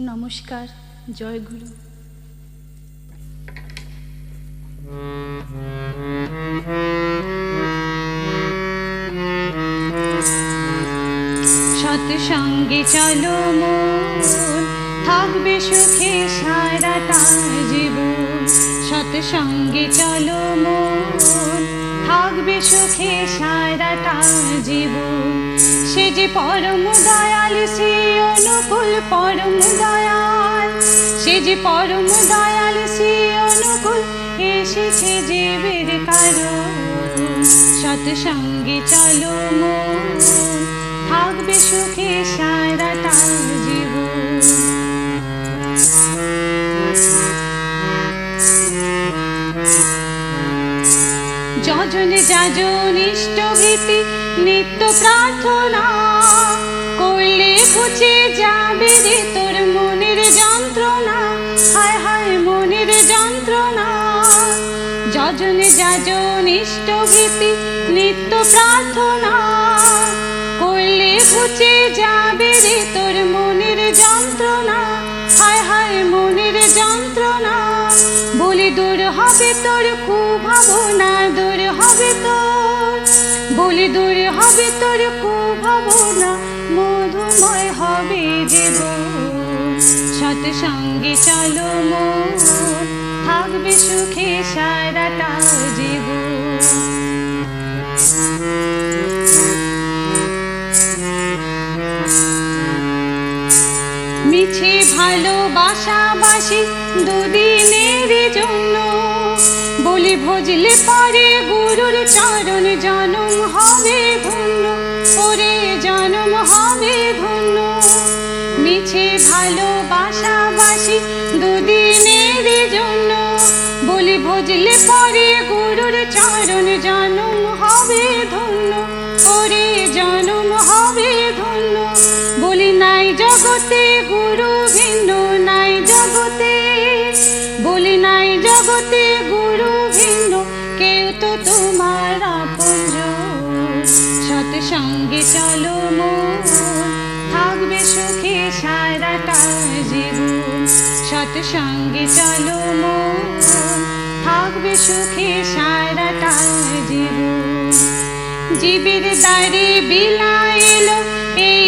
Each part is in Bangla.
নমস্কার জয় গুরু। সৎসঙ্গে চলো মন থাকবে সুখে সারাটা জীবন। সৎসঙ্গে চলো মন থাকবে সুখে সারাটা জীবন। সে যে পরম দয়াল, সে অনুকূল পরম দয়াল। সে যে পরম দয়াল, সে অনুকূল এসেছে জীবের কারণ। সৎসঙ্গে চলো মন, থাকবে সুখে সারাটা জীবন। যজন যাজন ইষ্টভীতি নিত্য প্রার্থনা। করলে ঘুচে যাবে রে তোর মনের যন্ত্রণা, হায় হায় মনের যন্ত্রণা। যজন যাজন ইষ্টভীতি নিত্য প্রার্থনা। করলে ঘুচে যাবে রে তোর মনের যন্ত্রণা, হায় হায় মনের যন্ত্রণা। বলি, দূর হবে তোর কুভাবনা, দূর হবে তোর। ভুল দূর হবে তোর কুভাবনা, মধুময় হবে জীবন সৎসঙ্গে চলো মন, থাকবে সুখে সারাটা জীবন। মিছে ভালোবাসাবাসি দুদিনের জন্য। বলি ভজলে পরে গুরুর চরণ জনম হবে ধন্য, ওরে জনম হবে ধন্য। মিছে ভালোবাসাবাসি দুদিনের জন্য, বলি ভজলে পরে জগতে গুরু ভিন্ন নাই জগতে, বলি নাই জগতে গুরু ভিন্ন, কেউ তো তোমার আপন সৎসঙ্গে চলো থাকবে সুখে সারাটা জীবন। সৎসঙ্গে চলো মন, থাকবে সুখে সারাটা জীবন। জীবের দ্বারে বিলাইলো এই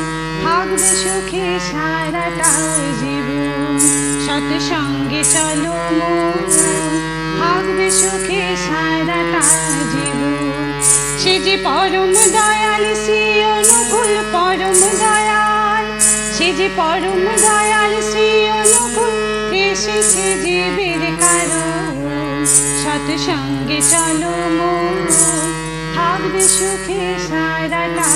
থাকবে সুখে সারাটা জীবন সৎসঙ্গে চলো থাকবে সুখে সারাটা জীবন, সে যে পরম দয়াল অনুকূল পরম দয়াল। সে যে পরম দয়াল অনুকূল এসেছে জীবের কারণ। সৎসঙ্গে চলো থাকবে সুখে সারাটা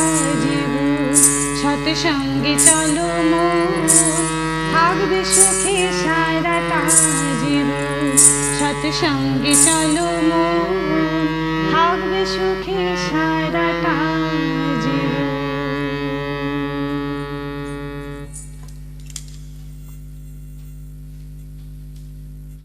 সৎসঙ্গে চলো থাকবে সুখে সারাটা জীবন। সৎসঙ্গে চলো থাকবে সুখে সারাটা